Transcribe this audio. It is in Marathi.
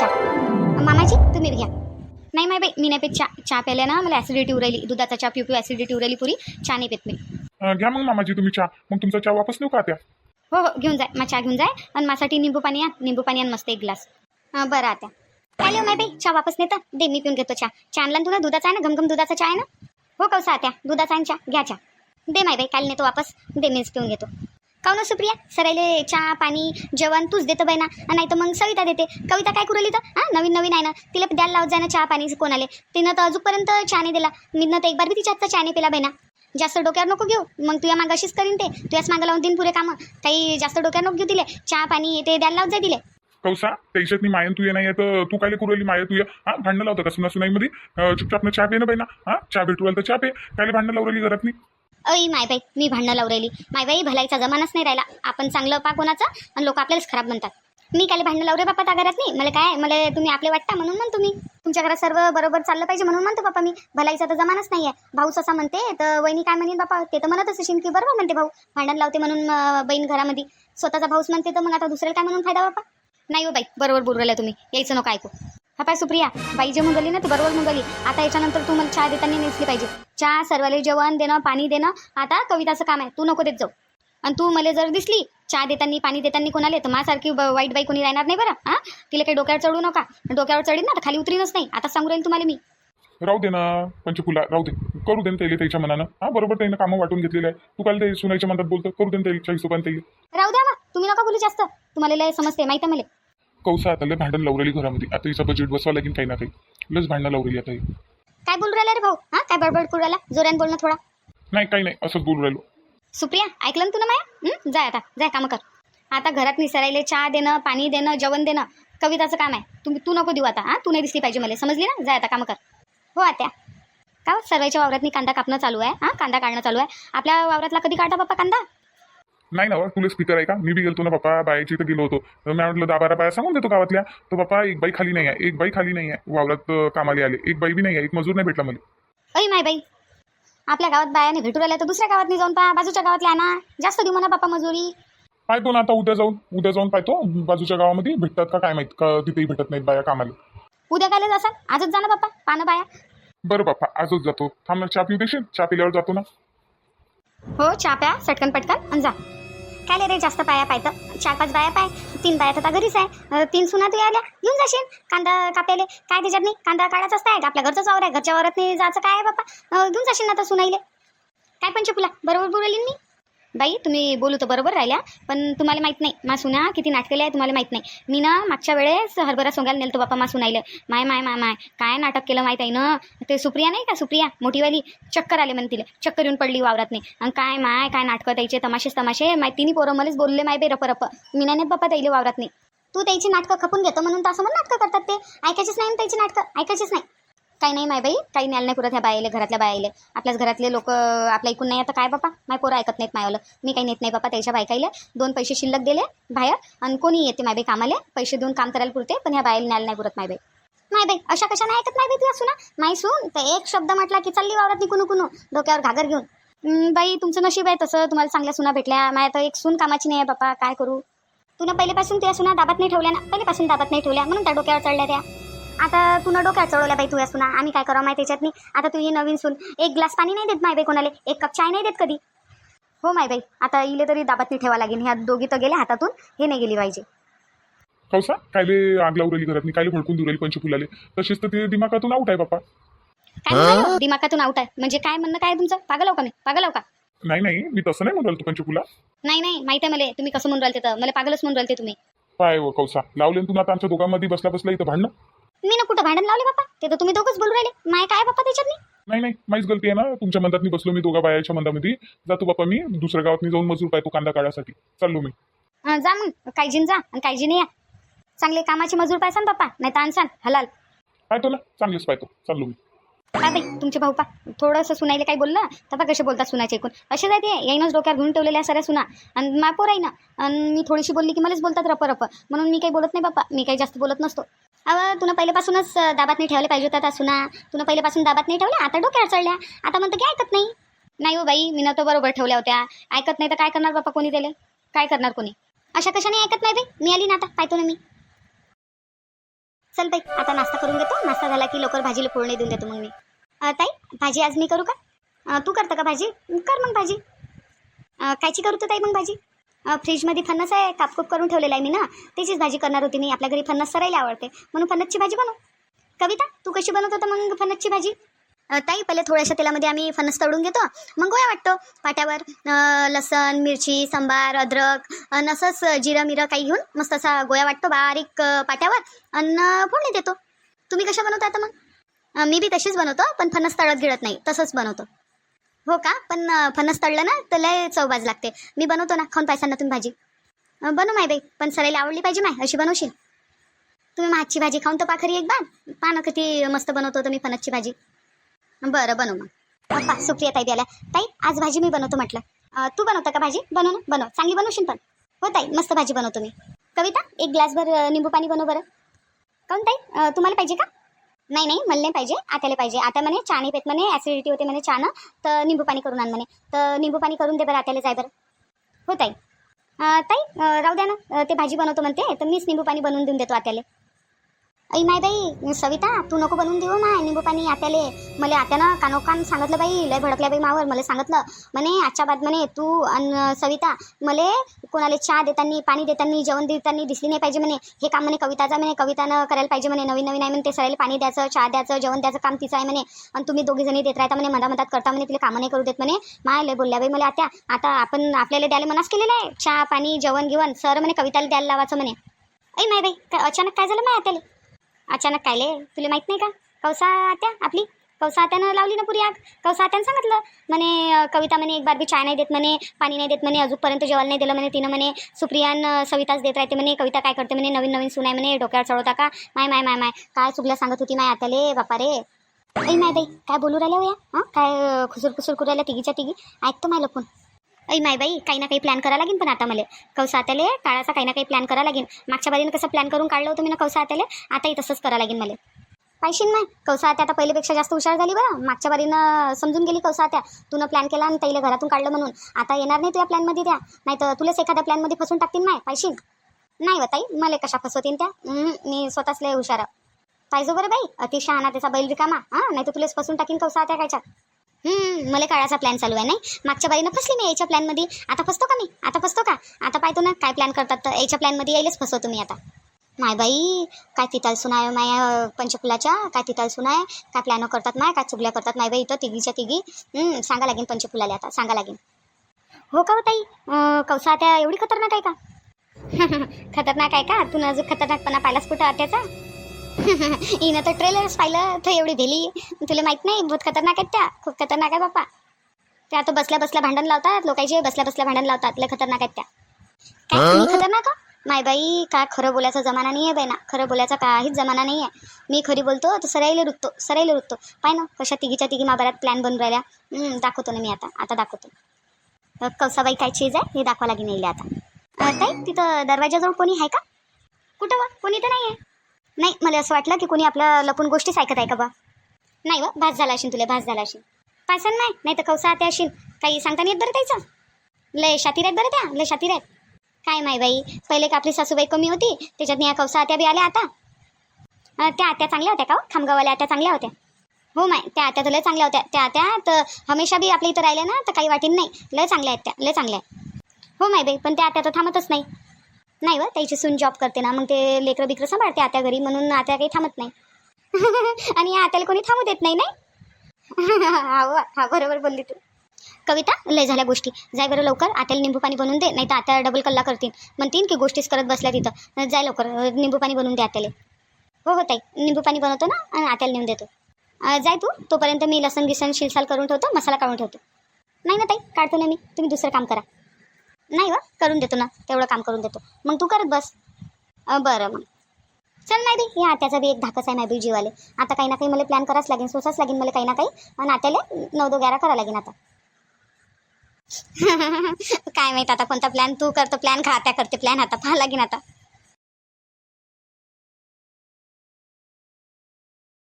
चहा. मामाजी तुम्ही घ्या. नाही माय बाई मी नाही पेत चहा. चहा प्यायला ना मला ॲसिडिटी उरायली दुधाचा चहा पिऊ पिऊ ॲसिडिटी उरायली पुरी. चहा नाही पेत मी. अं, घ्या मग मामाजी तुम्ही चहा. मग तुमचा चहा वापस नेऊ का त्या हो हो घेऊन जाय. मग चहा घेऊन जाय. आणि माझ्यासाठी निंबू पाणी आण. निंबू पाणी आण मस्त एक ग्लास. बरं आता. लिहू माय बाई चहा वापस नेतं. दे मी पिऊन घेतो चहा. चहा आणला ना तुला? दुधाचा आहे ना? घमघम दुधाचा चहा आहे ना? हो कौसा आत्या दुधाचा आहे ना चहा. घ्या चहा. दे माय बाई काल नेतो वापस. दे मीच पिऊन घेतो. काऊ हो ना सुप्रिया? सरायले चहा पाणी जेवण तूच देतं बाई ना. नाही तर मग सविता देते. कविता काय करू तर? हां? नवीन नवीन आहे ना. तिला द्यायला लावत जाय ना चहा पाणी कोणाले. तिनं तर अजूनपर्यंत चहा नाही दिला. मीनं तर एक बार बी तिच्या हातचा चहा नाही पिला बाई ना. जास्त डोक्यावर नको घेऊ. मग तुझ्या मागाशीच करीन ते. तुझ्याच मागं लावून देईन पुरे कामं. काही जास्त डोक्यावर नको घेऊ दिले चहा पाणी ते द्यायला लावत जाय दिले कौसा त्याच्यात मी मायन तू नाही तर तू काय कुरली? माया तू हा? भांडणं लावतं का सुना सुनाईमध्ये चुपचाप चहा पे ना बाई ना. हा? चहा भेटू तर चहा पे. काय भांडणं लावली घरात नाही अय मायबाई मी भांडणं लावलेली राहिली. मायबाई भलाईचा जमानाच नाही राहिला. आपण चांगलं पा कोणाचं आणि लोक आपल्यालाच खराब म्हणतात. मी काय भांडणं लावरे बापा त्या घरात नाही? मला काय? मला तुम्ही आपले वाटता म्हणून म्हणतो मी. तुमच्या घरात सर्व बरोबर चाललं पाहिजे म्हणून म्हणतो बापा मी. भलाईचा तर जमानाच नाही आहे भाऊच असा म्हणते तर वहिनी काय म्हणेन बापा? ते तर म्हणतच असेल की बरोबर म्हणते भाऊ. भांडण लावते म्हणून बहीण घरामध्ये. स्वतःचा भाऊच म्हणते तर मग आता दुसऱ्याला काय म्हणून फायदा बापा? नाही हो बाई बरोबर बोलू तुम्ही. यायचं नको ऐकू. हा पाय सुप्रिया बाई जे मुंगली ना ती बरोबर मुंगली. आता याच्यानंतर तू मला चहा देताना नेसली पाहिजे. चहा सर्वाले जेवण देणं पाणी देणं आता कविताचं काम आहे. तू नको देत जाऊ. आणि तू मला जर दिसली चहा देताना पाणी देताना कोणाला तर माझ्यासारखी वाईट बाई कोणी राहणार नाही बरं हां? तिला काही डोक्यावर चढू नका. डोक्यावर चढीन ना तर खाली उतरीनच नाही. आता सांगू राहील तुम्हाला मी. राहू दे ना पंचफुला राहू दे. करू दे ना त्याला त्याच्या मनानं. हा बरोबर त्यानं कामं वाटून घेतलेलं आहे. तू काल ते सुनायच्या मनात बोलतो करू दे ना त्याच्या हिशोबाने त्याला. राहू द्या मग. तुम्ही नका बोलू जास्त. तुम्हाला लय समजते माहिती आहे मला. कौसा आता लय भांडण लावलेली घरामध्ये. आता हिचं बजेट बसवा लागेल काही ना काही. लस भांडणं लावलेली आता ही. काय बोलू राहिला रे भाऊ? हां? काय बडबड करू राहिला? जोरान बोल ना थोडा. नाही काही नाही. असंच बोलू राहिलो. सुप्रिया ऐकलं ना तुला माया? हं? जाय आता. जाय कामं कर. आता घरात निसरायले चहा देणं पाणी देणं जेवण देणं कविताचं काम आहे. तुम्ही तू नको देऊ आता. हां? तू नाही दिसली पाहिजे मला. समजली ना? जाय आता कामं कर. हो आत्या. का हो, सर्वांच्या वावरातनी कांदा कापणं चालू आहे. हां? कांदा काढणं चालू आहे. आपल्या वावरातला कधी काढता बाप्पा कांदा? नाही ना तुला स्पीकर आहे का? मी बी गेलतो ना बापा बायाची तर गेलो होतो. तर मी म्हटलं दहा बारा बाया सांगून देतो गावातल्या. तर बापा एक बाई खाली नाही आहे एक बाई खाली नाही आहे. वावरात कामाला आले. एक बाई बी नाही आहे एक मजूर नाही भेटला मला. अय माय बाई. आपल्या गावात बायाने भेटू राहिल्या तर दुसऱ्या गावात जाऊन पहा बाजूच्या गावातल्या ना. जास्त देऊ म्हणा बाप्पा मजुरी. पाहतो ना आता उद्या जाऊन उद्या जाऊन पाहतो. बाजूच्या गावामध्ये भेटतात का काय माहीत का तिथेही भेटत नाहीत बाया कामाला. उद्या कायला जासाल आजच जा ना बाप्पा पानं बाया. बरं बापा आजच जातो. थांब चहा पिऊ देशील? चहा पिल्यावर जातो ना. हो चहा प्या सटकन पटकन आणि जा. काय लय रे जास्त पाया पाय तर चार पाच बाया पाय तीन बाया तर आता घरीच आहे. अं, तीन सुना तू यायला घेऊन जाशील. कांदा कापायले काय त्याच्यात नाही? कांदा काढायचाच आहे का आपल्या घरचाच वावर आहे. घरच्या वावरात नाही जायचं काय आहे बापा अं, घेऊन जाशील ना आता सुनाईले. काय पण बरोबर बोलली मी? बाई तुम्ही बोलू तर बरोबर राहिल्या पण तुम्हाला माहीत नाही मा सुना किती नाटकेले आहे तुम्हाला माहीत नाही. मी ना मागच्या वेळेस हरभरा सोंगायला नेलतो बापा मा सुनाईले. माय माय माय माय काय नाटक केलं माहीत आहे ना? ते सुप्रिया नाही का सुप्रिया? मोठीवाली चक्कर आले म्हणे तिला चक्कर येऊन पडली वावरात नाही आणि काय माय काय नाटकं त्याचे तमाशेच तमाशे. माय तिन्ही पोरं मलाच बोलले माय बे रप रप मी नाही बापा त्याईले वावरात नाही तू त्याची नाटकं खपून घेतो म्हणून तर असं म्हणून नाटकं करतात ते. ऐकायचीच नाही ना त्याची नाटकं. ऐकायचीच नाही. काही नाही माय बाई काही न्यायला नाही पुरत ह्या बायाले घरातल्या बायाले आपल्याच घरातले लोक आपल्या ऐकून नाही आता काय बापा? माय पोरं ऐकत नाहीत मायवालं. मी काही नेत नाही बापा त्याच्या बायकाईले. दोन पैसे शिल्लक दिले बाहेर आणि कोणी येते माय बाई कामाले? पैसे देऊन काम करायला पुरते पण ह्या बायाला न्यायला नाही पुरत माय बाई. नाही बाई अशा कशा नाही ऐकत नाही बाई तुला सुना? नाही सून तर एक शब्द म्हटला की चालली वावरात निकू कुणू डोक्यावर घागर घेऊन. हं, बाई तुमचं नशीब आहे तसं तुम्हाला चांगल्या सुना भेटल्या. माझ्या तर एक सून कामाची नाही आहे बापा काय करू? तुला पहिल्यापासून तुझ्या सुना दाबात नाही ठेवल्या ना? पहिल्यापासून दाबात नाही ठेवल्या म्हणून त्या डोक्यावर चढल्या त्या. आता तुला डोक्यावर चढवल्या बाई तुझ्या सुना आम्ही काय करावं माहिती त्याच्यातनी आता तू ही नवीन सून. एक ग्लास पाणी नाही देत माय बाई कोणाला. एक कप चाय नाही देत कधी. हो माय बाई आता इले तरी दाबात नाही ठेवा लागेल. ह्या दोघी तर गेल्या हातातून. हे नाही गेली पाहिजे. कौसा कायले आग लावू राहिली घरात मी कायले भडकून देऊ राहिली पंचफुलाले तसेच तर ते दिमागातून आउट आहे बापा. काय म्हणतो दिमागातून आउट आहे. म्हणजे काय म्हणणं काय तुमचं? पागल का मी? पागल का? नाही नाही. मी तसं नाही म्हणू राहिलो तू पंचफुला नाही नाही. माहिती आहे मला. तुम्ही कसं म्हणून राहिले तर? मला पागलच म्हणून राहिले तुम्ही. काय व कौसा. लावले ना तू आता आमच्या दोघांमध्ये बसला बसला इथं भांडणं. मी ना कुठं भांडण लावले बापा? ते तर तुम्ही दोघंच बोलू राहिले. माय काय बापा त्याच्यात नाही? नाही नाही माहीच गलती आहे ना. तुमच्या मंदात मी बसलो मी दोघा बायाच्या मंदामध्ये जातो बापा मी दुसऱ्या गावात जाऊन मजूर पाहतो कांदा काढायसाठी. चाललो मी. अं, जा मग. काळजीन जा आणि काळजीने या. चांगले कामाची मजूर पायसान बापा नाही तर आणसान हलाल. पाहतो ना. चांगलेच पाहतो. चाललो मी. काय बाई तुमचे भाऊ पा. थोडंसं सुनायला काही बोललं तर पा कसे बोलतात सुनाचे ऐकून. असे जाते येईनच डोक्यावर घेऊन ठेवलेल्या सऱ्या सुना. आणि मा पोर आहे ना आणि मी थोडीशी बोलली की मलाच बोलतात रप रप म्हणून मी काही बोलत नाही बापा. मी काही जास्त बोलत नसतो. अव तुला पहिल्यापासूनच दाबात नाही ठेवले पाहिजे होता सुना तुला पहिल्यापासून दाबात नाही ठेवल्या? आता डोक्यावर चढल्या. आता म्हणतं की ऐकत नाही. नाही हो बाई मी न तर बरोबर ठेवल्या होत्या. ऐकत नाही तर काय करणार बापा कोणी त्याला? काय करणार कोणी? अशा कशाने ऐकत नाही बाई? मी आली ना आता पाहतो ना मी. चल बाई आता नाश्ता करून घेतो. नाश्ता झाला की लवकर भाजीला फोडणी देऊन देतो मग मी. ताई भाजी आज मी करू का? तू करतं का भाजी? कर मग भाजी. कायची करू तर ताई मग भाजी? फ्रीजमध्ये फणस आहे कापकूप करून ठेवलेला आहे मी ना त्याचीच भाजी करणार होती मी. आपल्या घरी फणस सरायला आवडते. म्हणून फणसची भाजी बनव. कविता तू कशी बनवत होता मग फणसची भाजी? ताई पहिले थोड्याशा तेलामध्ये आम्ही फणस तळून घेतो. मग गोया वाटतो. पाट्यावर लसण मिरची सांबार अद्रक अन् असंच जिरं मिरं काही घेऊन मस्त असा गोया वाटतो बारीक पाट्यावर अन्न फोडणी देतो. तुम्ही कशा बनवता आता मग? मी बी तशीच बनवतो पण फणस तळत गिळत नाही. तसंच बनवतो. हो का? पण फणस तळलं ना तर लय चवबाज लागते. मी बनवतो ना खाऊन पायसान ना तुम्ही भाजी. अं, बनव माय बाई पण सरायला आवडली पाहिजे माय अशी बनवशील. तुम्ही माझी भाजी खाऊन तर पाखरी एक बार. पानं किती मस्त बनवतो तुम्ही फणसची भाजी. बरं बनव मग. पप्पा सुप्रिया ताई द्यायला ताई आज भाजी मी बनवतो म्हटलं. तू बनवता का भाजी? बनव ना बनव. चांगली बनवशील पण. हो ताई मस्त भाजी बनवतो मी. कविता एक ग्लासभर निंबू पाणी बनव बरं. काऊन ताई? तुम्हाला पाहिजे का? नाही नाही मला नाही पाहिजे आत्याला पाहिजे. आता म्हणे चहा पेत म्हणे ॲसिडिटी होते म्हणे चहानं तर निंबू पाणी करून आण म्हणे. तर निंबू पाणी करून दे बरं आत्याला जाय बरं. हो ताई. ताई राहू द्या ना. ते भाजी बनवतो म्हणते तर मीच निंबू पाणी बनवून देऊन देतो आत्याला. आई माय बाई सविता तू नको बनवून देऊ माय निंबू पाणी आत्याले मला आत्यानं कानोकान सांगितलं बाई लय भडकल्या बाई मावर मला सांगितलं. म्हणे आजच्या बाद म्हणे तू अन सविता मले कोणाला चहा देताना पाणी देताना जेवण देताना दिसली नाही पाहिजे म्हणे. हे काम म्हणे कविताचं म्हणे कवितानं करायला पाहिजे म्हणे. नवीन नवीन आहे म्हणे ते सरायला पाणी द्यायचं चहा द्यायचं जेवण द्यायचं काम तिचं आहे म्हणे. आणि तुम्ही दोघी जणी देत राहता म्हणे मधा मधात करता म्हणे तिला कामं नाही करू देत म्हणे. माय लय बोलल्या बाई मला आत्या आता आपण आपल्याला द्यायला मनाच केलेलं आहे. चहा पाणी जेवण गिवण सर म्हणे कविताला द्यायला लावायचं म्हणे. ऐ माय बाई अचानक काय झालं माय आत्याला? अचानक कायले तुला माहीत नाही का? कौसा आत्या आपली? कौसा आत्यानं लावली ना पुरी आग? कौसा आत्यानं सांगितलं? म्हणे कविता म्हणे एक बार बी चाय नाही देत म्हणे पाणी नाही देत म्हणे अजूनपर्यंत जेवायला नाही दिलं म्हणे तिनं म्हणे. सुप्रियान सविताच देत राहते म्हणे कविता काय करते म्हणे नवीन नवीन सुनाय म्हणे डोक्यावर चढवता का? माय माय माय माय. काय चुकल्या सांगत होती माय आत्याले? बापा रे ऐ माय बाई काय बोलू राहिल्या हो या? हां? काय खुसूर खुसूर करू राहिल्या तिघीच्या तिघी? ऐकतो माय लपून. अई माय बाई काही ना काही प्लॅन करा लागेल पण आता मला. कौसा आताले काळाचा काही ना काही प्लॅन करा लागेल मागच्या बारीनं कसं प्लॅन करून काढलं होतं मी ना कौसा आताले आताही तसंच करा लागेल मला. पाहिशीन नाही कौसा आत्या आता पहिल्यापेक्षा जास्त हुशार झाली बरं. मागच्या बारीनं समजून गेली कौसा आत्या तुनं प्लॅन केला आणि ताईला घरातून काढलं म्हणून. आता येणार नाही तुझ्या प्लॅनमध्ये त्या. नाही तर तुलाच एखाद्या प्लॅनमध्ये फसून टाकतील नाही पाहिशीन नाही व ताई मला कशा फसवतील त्या? मी स्वतःच लय हुशार. आहे. पाहिजे बरं बाई अतिशहा त्याचा बैल रिकामा हां नाही तर तुलाच फसून टाकीन कौसा आत्या कायच्यात. मला काळाचा प्लॅन चालू आहे नाही? मागच्या बारीनं फसली मी याच्या प्लॅनमध्ये आता फसतो का मी? आता फसतो का? आता पाहतो ना काय प्लॅन करतात तर याच्या प्लॅनमध्ये यायलाच फसवतो तुम्ही आता. माय बाई काय तिताल सुनाय माय पंचकुलाच्या? पंचफुलाच्या काय तिथं सुनाय? काय प्लॅन करतात माय? काय चुगल्या करतात माय बाई इथं तिघीच्या तिघी? सांगा लागेल पंचफुलाला आता सांगा लागेल हो का हो ताई? कौसा आता एवढी खतरनाक आहे का? खतरनाक आहे का? तू अजून खतरनाकपणा पाहिलाच कुठं त्याचा हिनं तर ट्रेलर्स पाहिलं तर एवढी भेली तुला माहीत नाही बहुत खतरनाक आहेत त्या. खूप खतरनाक आहे बाप्पा. त्या तो बसल्या बसल्या भांडण लावतात लोकांचे बसल्या बसल्या भांडण लावतात. लय खतरनाक आहेत त्या. काय खतरनाक? माय बाई काय खरं बोलायचा जमाना नाही आहे बाई ना. खरं बोलायचा काहीच जमाना नाही आहे मी खरी बोलतो तर सराईले रुततो सराईले रुततो. पाय ना कशा तिघीच्या तिघी माबारात प्लॅन बनून राहिल्या. दाखवतो ना मी आता. आता दाखवतो. कौसाबाई काय चीज आहे? हे दाखवा लागेल आता. ताई तिथं दरवाजाजवळ कोणी आहे का? कुठं वा? कोणी तर नाही आहे नाही मला असं वाटलं की कोणी आपलं लपून गोष्टीच ऐकत आहे का बा? नाही व भास झाला असेल तुला भास झाला असेल पासन नाही नाही तर कौसा आत्या असेल काही सांगता नाही येत बरं त्याचं? लय शातीर आहेत बरं त्या लय शातीर आहेत. काय माय बाई पहिले का आपली सासूबाई कमी होती त्याच्यात या कौसा आत्या बी आल्या आता. त्या आत्या चांगल्या होत्या का हो? खामगाववाल्या आत्या चांगल्या होत्या. हो माय त्या आत्या तर लय चांगल्या होत्या. त्या आत्या तर हमेशा बी आपल्या इथं राहिल्या ना तर काही वाटीन नाही. लय चांगल्या आहेत त्या लय चांगल्या आहेत. हो माय बाई पण त्या आत्या तर थांबतच नाही. नाही व त्याची सून जॉब करते ना मग ते लेकरं बिकरं सांभाळते आत्या घरी म्हणून आत्या काही थांबत नाही. आणि या आत्याला कोणी थांबू देत नाही नाही? हा हा बरोबर बोलली तू. कविता लय झाल्या गोष्टी. जाय बरं लवकर आत्याला निंबू पाणी बनवून दे नाही तर आत्या डबल कल्ला करतील. म्हणतील की गोष्टीच करत बसल्या तिथं. जाय लवकर निंबू पाणी बनवून दे आत्याला. हो हो ताई. निंबू पाणी बनवतो ना आणि आत्याला नेऊन देतो. जाय तू तोपर्यंत मी लसण गिसण शिलसाल करून ठेवतो मसाला काढून ठेवतो. नाही ना ताई काढतो ना मी. तुम्ही दुसरं काम करा. नाही व करून देतो ना तेवढं काम करून देतो. मग तू करत बस. बरं मग. चल नाही बी या आत्याचा बी एक धाकच आहे नाही बी जीवाले आता काही ना काही मला प्लॅन करावंच लागेल सोसाच लागेल मला काही ना काही. आणि आत्याला नऊ दो ग्यारा करावं लागेल आता. काय माहीत आता कोणता प्लॅन तू करतो प्लॅन खा आत्या करते प्लॅन आता पाहा लागेल आता.